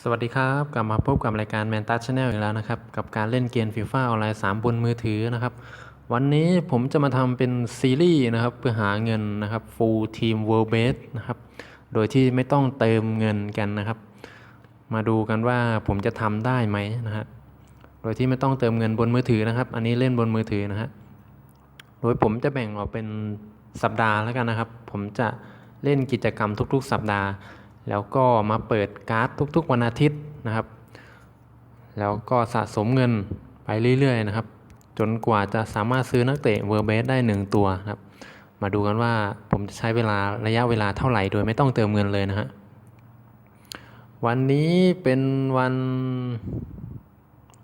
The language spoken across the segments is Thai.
สวัสดีครับ กลับมาพบกับรายการ Man t o u c Channel อีกแล้วนะครับ กับการเล่นเกมฟีฟ่าออนไลน์3บนมือถือนะครับ วันนี้ผมจะมาทำเป็นซีรีส์นะครับ เพื่อหาเงินนะครับ Full Team World Base นะครับ โดยที่ไม่ต้องเติมเงินกันนะครับ มาดูกันว่าผมจะทำได้ไหมนะฮะโดยที่ไม่ต้องเติมเงินบนมือถือนะครับ อันนี้เล่นบนมือถือนะฮะโดยผมจะแบ่งออกเป็นสัปดาห์แล้วกันนะครับ ผมจะเล่นกิจกรรมทุก ๆ สัปดาห์ แล้วก็มาเปิดการ์ดทุกๆวันอาทิตย์นะครับ แล้วก็สะสมเงินไปเรื่อยๆนะครับ จนกว่าจะสามารถซื้อนักเตะเวอร์เบสได้ 1 ตัวนะครับ มาดูกันว่าผมจะใช้เวลาระยะเวลาเท่าไหร่โดยไม่ต้องเติมเงินเลยนะฮะวันนี้เป็นวัน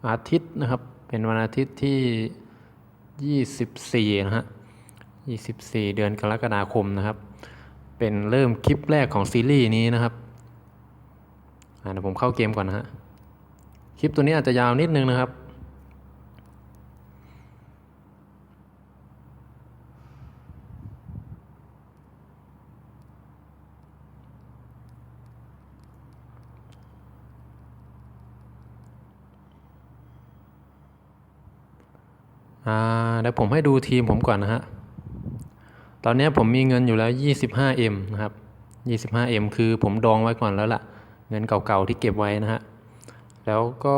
อาทิตย์นะครับ เป็นวันอาทิตย์ที่ 24 นะฮะ 24 เดือนกรกฎาคมนะครับ เป็นเริ่มคลิปแรกของซีรีส์นี้นะครับอ่าเดี๋ยวผมเข้าเกมก่อนนะฮะ คลิปตัวนี้อาจจะยาวนิดนึงนะครับ อ่าเดี๋ยวผมให้ดูทีมผมก่อนนะฮะ ตอนนี้ผมมีเงินอยู่แล้ว 25M นะครับ 25M คือผมดองไว้ก่อนแล้วล่ะ เงินเก่าๆที่เก็บไว้นะฮะ แล้วก็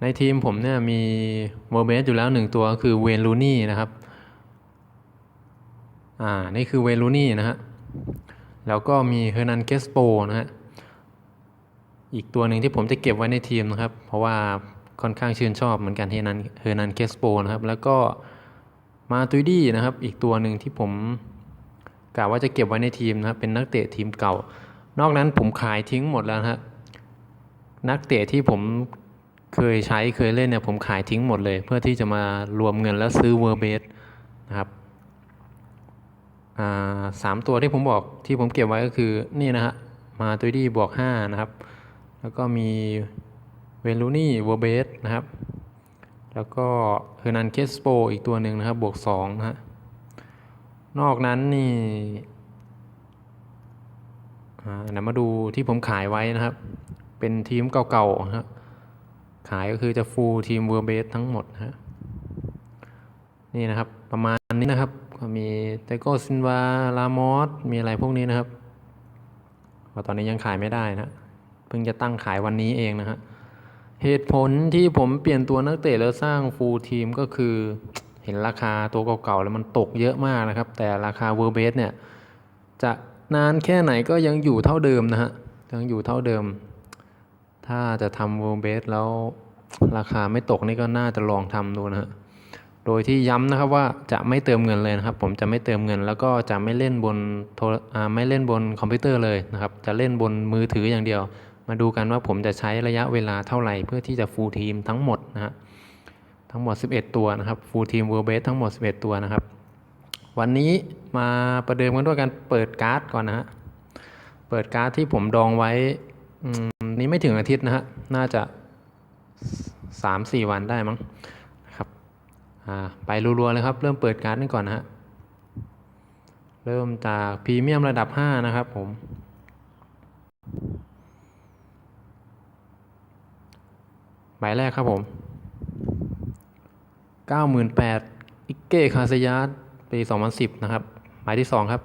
ในทีมผมเนี่ยมีโมเบสอยู่แล้วหนึ่งตัวคือเวนลูนี่นะครับ อ่า นี่คือเวนลูนี่นะฮะ แล้วก็มีเฮอร์นันเกสโปนะฮะ อีกตัวหนึ่งที่ผมจะเก็บไว้ในทีมนะครับ เพราะว่าค่อนข้างชื่นชอบเหมือนกันที่นั้นเฮอร์นันเคสโปนะครับ แล้วก็มาตุยดี้นะครับ อีกตัวหนึ่งที่ผมกะว่าจะเก็บไว้ในทีมนะครับ เป็นนักเตะทีมเก่า นอกนั้นผมขายทิ้งหมดแล้วนะฮะนักเตะที่ผมเคยใช้เคยเล่นเนี่ยผมขายทิ้งหมดเลย เพื่อที่จะมารวมเงินแล้วซื้อเวอร์เบสนะครับอ่าสามตัวที่ผมบอกที่ผมเก็บไว้ก็คือนี่นะฮะมาตุยดี้บวกห้านะครับ แล้วก็มีเวลูนี่เวอร์เบสนะครับ แล้วก็เฮอร์นันเคสโปอีกตัวหนึ่งนะครับ บวกสองนะฮะ นอกนั้นนี่เดี๋ยวมาดูที่ผมขายไว้นะครับ เป็นทีมเก่าๆนะครับขายก็คือจะฟูลทีมเวอร์เบสทั้งหมดนะฮะนี่นะครับ ประมาณนี้นะครับ ก็มีเตโกซินวา ลามอส มีอะไรพวกนี้นะครับว่าตอนนี้ยังขายไม่ได้นะ พิ่งจะตั้งขายวันนี้เองนะฮะ เหตุผลที่ผมเปลี่ยนตัวนักเตะแล้วสร้างฟูลทีมก็คือ เห็นราคาตัวเก่าๆแล้วมันตกเยอะมากนะครับ แต่ราคาเวอร์เบสเนี่ย จะนานแค่ไหนก็ยังอยู่เท่าเดิมนะฮะ ยังอยู่เท่าเดิม ถ้าจะทำเวอร์เบสแล้วราคาไม่ตกนี่ก็น่าจะลองทำดูนะฮะ โดยที่ย้ำนะครับว่าจะไม่เติมเงินเลยนะครับ ผมจะไม่เติมเงิน แล้วก็จะไม่เล่นบนโทรไม่เล่นบนคอมพิวเตอร์เลยนะครับ จะเล่นบนมือถืออย่างเดียว มาดูกันว่าผมจะใช้ระยะเวลาเท่าไหร่ เพื่อที่จะฟูลทีมทั้งหมดนะฮะทั้งหมด 11 ตัวนะครับฟูลทีมเวอร์เบสทั้งหมด 11 ตัวนะครับ วันนี้มาประเดิมกันด้วยการเปิดการ์ดก่อนนะฮะเปิดการ์ดที่ผมดองไว้นี้ไม่ถึงอาทิตย์นะฮะน่าจะ 3-4 วันได้มั้งนะครับไปรัวๆเลยครับ เริ่มเปิดการ์ดกันก่อนนะฮะเริ่มจากพรีเมียมระดับ 5 นะครับผม หมายแรกครับผม 98,000อิกเก้คาสยาสปี 2010 นะครับ หมายที่ 2 ครับ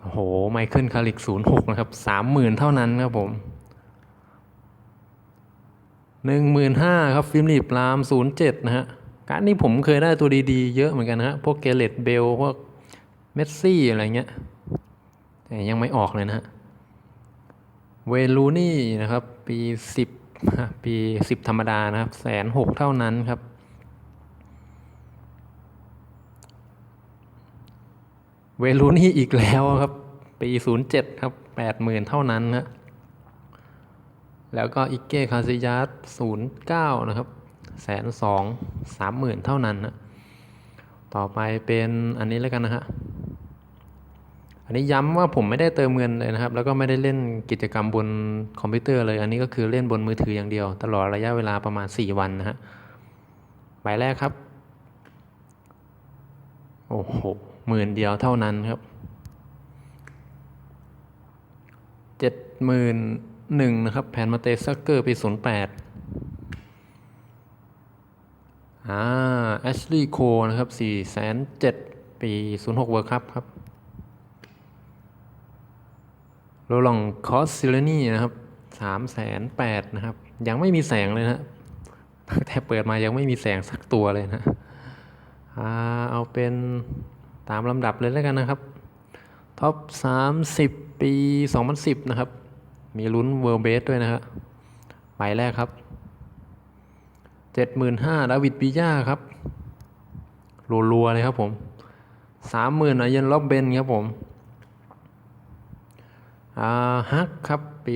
โอ้โหไมเคิลคาริก 06 นะครับ 30,000 เท่านั้นครับผม15,000ครับ ฟิล์มลีบราม07นะฮะการนี้ผมเคยได้ตัวดีๆ เยอะเหมือนกันนะฮะพวกเกเลตเบล พวกเมสซี่อะไรเงี้ยแต่ยังไม่ออกเลยนะฮะ เวลูนี่นะครับ ปีสิบปีสิบธรรมดานะครับแสนหกเท่านั้นครับ เวลูนี่อีกแล้วครับ ปีศูนย์เจ็ดครับแปดหมื่นเท่านั้นนะแล้วก็อิกเก้คาซิยัสศูนย์เก้านะครับแสนสองสามหมื่นเท่านั้นนะต่อไปเป็นอันนี้แล้วกันนะฮะ อันนี้ย้ำว่าผมไม่ได้เติมเงินเลยนะครับ แล้วก็ไม่ได้เล่นกิจกรรมบนคอมพิวเตอร์เลย อันนี้ก็คือเล่นบนมือถืออย่างเดียว ตลอดระยะเวลาประมาณ 4 วันนะฮะใบแรกครับ โอ้โหหมื่นเดียวเท่านั้นครับเจ็ดหมื่นหนึ่งนะครับ แผ่นมาเตซักเกอร์ปีศูนย์แปดอ่าแอชลีย์โคนะครับสี่แสนเจ็ดปีศูนย์หกเวิร์คัพครับ โรลองคอสซิลนี่นะครับสามแสนแปดนะครับ ยังไม่มีแสงเลยนะตั้งแต่เปิดมายังไม่มีแสงสักตัวเลยนะเอาเป็นตามลำดับเลยแล้วกันนะครับท็อป30ปี 2010 นะครับ มีลุ้นเวิร์เบสด้วยนะครับใบแรกครับ 75,000ดาวิดปิยาครับรัวๆเลยครับผม 30,000อายันล็อบเบนครับผม ฮักครับ ปี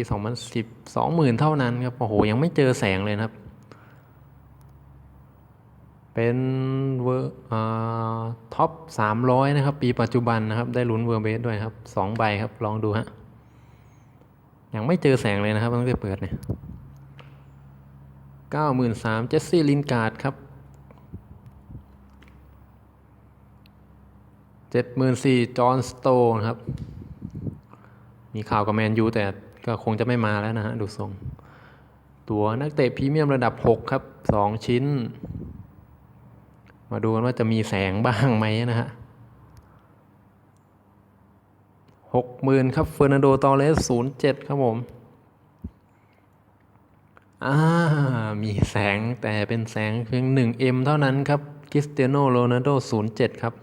2010 20,000 เท่านั้นครับ โอ้โห ยังไม่เจอแสงเลยครับ เป็นเวอร์ท็อปสามร้อยนะครับ ปีปัจจุบันนะครับ ได้ลุ้นเวอร์เบสด้วยครับสองใบครับ ลองดูฮะ ยังไม่เจอแสงเลยนะครับตั้งแต่เปิดเนี่ยเก้าหมื่นสามเจสซี่ลินการ์ดครับเจ็ดหมื่นสี่จอห์นสโตนครับ มีข่าวกับแมนยูแต่ก็คงจะไม่มาแล้วนะฮะดูทรง ตัวนักเตะพรีเมียมระดับ 6 ครับ 2 ชิ้น มาดูกันว่าจะมีแสงบ้างไหมนะฮะหกหมื่นครับเฟอร์นันโดตอเรสศูนย์เจ็ดครับผมอ่ามีแสงแต่เป็นแสงเพียงหนึ่งเอ็มเท่านั้นครับคริสเตียโนโรนัลโดศูนย์เจ็ดครับ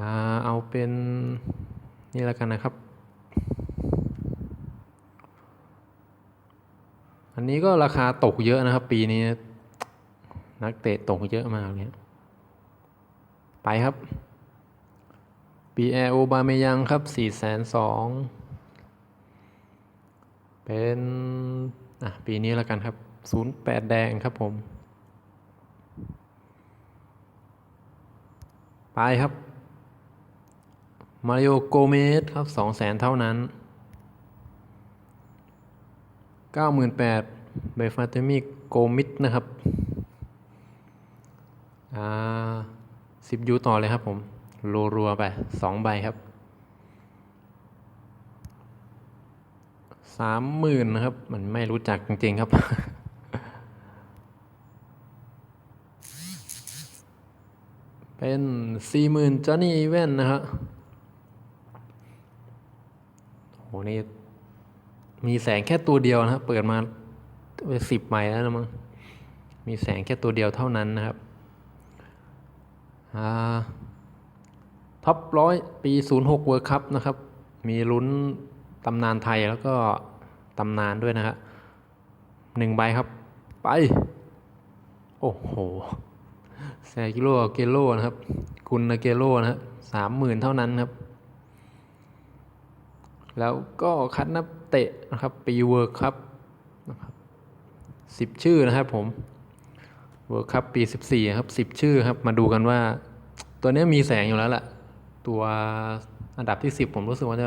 อ่า เอาเป็น นี่แล้วกันนะครับ อันนี้ก็ราคาตกเยอะนะครับ ปีนี้ นักเตะตกเยอะมากเลยไปครับปีแอโอบาเมยังครับสี่แสนสองเป็น อะ ปีนี้แล้วกันครับศูนย์แปดแดงครับผม ไปครับ มาริโอโกเมสครับสองแสนเท่านั้นเก้าหมื่นแปดเบฟาเตมิโกมิดนะครับอ่าสิบยูต่อเลยครับผม รัวๆไปสองใบครับสามหมื่นนะครับ มันไม่รู้จักจริงๆครับ เป็นสี่หมื่นจอนนี่อีเวนนะครั บโหนี่มีแสงแค่ตัวเดียวนะครับ เปิดมาไปสิบใบแล้วนะมั้งมีแสงแค่ตัวเดียวเท่านั้นนะครับท็อปร้อยปี 06เวิร์คัพนะครับ มีลุ้นตำนานไทยแล้วก็ตำนานด้วยนะครับหนึ่งใบครับ ไป โอ้โหแซกิโลเกโลนะครับกุนนาเกโลนะครับสามหมื่นเท่านั้นครับ แล้วก็คัดนับเตะนะครับปีเวิร์คัพนะครับสิบชื่อนะครับผมเวิร์คัพปีสิบสี่ครับสิบชื่อครับ มาดูกันว่า ตัวนี้มีแสงอยู่แล้วแหละตัวอันดับที่สิบผมรู้สึกว่าจะ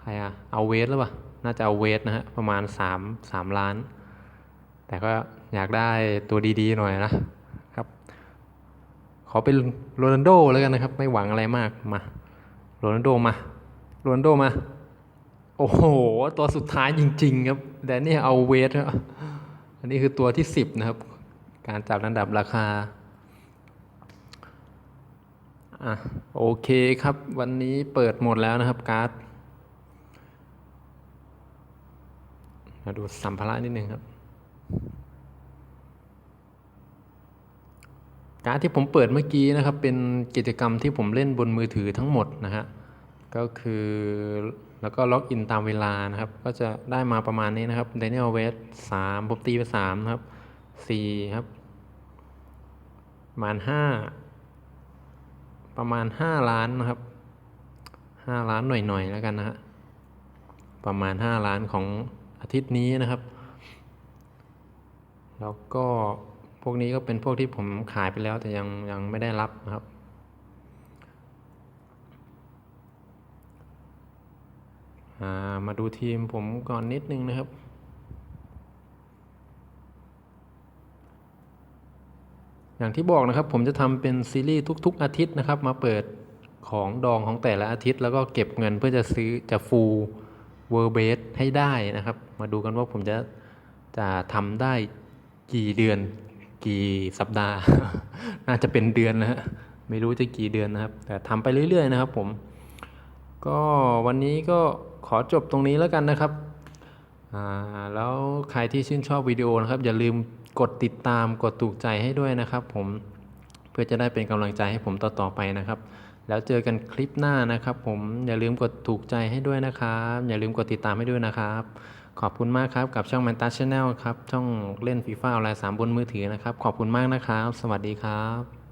ใครอะเอาเวสหรือเปล่า น่าจะเอาเวสนะฮะ ประมาณสามสามล้าน แต่ก็อยากได้ตัวดีๆ หน่อยนะครับ ขอเป็นโรนัลโดแล้วกันนะครับ ไม่หวังอะไรมากมาโรนัลโดมา โรนโดมา โอ้โห ตัวสุดท้ายจริง ๆ ครับแต่นี่เอาเวสครับอันนี้คือตัวที่สิบนะครับ การจับระดับราคาอะโอเคครับ วันนี้เปิดหมดแล้วนะครับการ์ดมาดูสัมภาระนิดนึงครับ การ์ดที่ผมเปิดเมื่อกี้นะครับ เป็นกิจกรรมที่ผมเล่นบนมือถือทั้งหมดนะฮะ ก็คือแล้วก็ล็อกอินตามเวลานะครับ ก็จะได้มาประมาณนี้นะครับ Daniel West สามผมตีไปสามนะครับสี่ครับ ประมาณห้าประมาณห้าล้านนะครับห้าล้านหน่อยๆแล้วกันนะฮะประมาณห้าล้านของอาทิตย์นี้นะครับ แล้วก็พวกนี้ก็เป็นพวกที่ผมขายไปแล้วแต่ยังยังไม่ได้รับนะครับ อ่า มาดูทีมผมก่อนนิดนึงนะครับ อย่างที่บอกนะครับผมจะทำเป็นซีรีส์ทุก ๆ อาทิตย์นะครับ มาเปิดของดองของแต่ละอาทิตย์ แล้วก็เก็บเงินเพื่อจะซื้อจะฟูลเวอร์เบสให้ได้นะครับ มาดูกันว่าผมจะจะทำได้กี่เดือน กี่สัปดาห์ น่าจะเป็นเดือนนะฮะไม่รู้จะกี่เดือนนะครับ แต่ทำไปเรื่อย ๆ นะครับผมก็วันนี้ก็ ขอจบตรงนี้แล้วกันนะครับอ่าแล้วใครที่ชื่นชอบวิดีโอนะครับ อย่าลืมกดติดตามกดถูกใจให้ด้วยนะครับ ผมเพื่อจะได้เป็นกำลังใจให้ผมต่อๆไปนะครับ แล้วเจอกันคลิปหน้านะครับ ผมอย่าลืมกดถูกใจให้ด้วยนะครับ อย่าลืมกดติดตามให้ด้วยนะครับ ขอบคุณมากครับกับช่อง Man t a c h Channel ครับช่องเล่นฟีฟ่าออนไลน์สามบนมือถือนะครับ ขอบคุณมากนะครับ สวัสดีครับ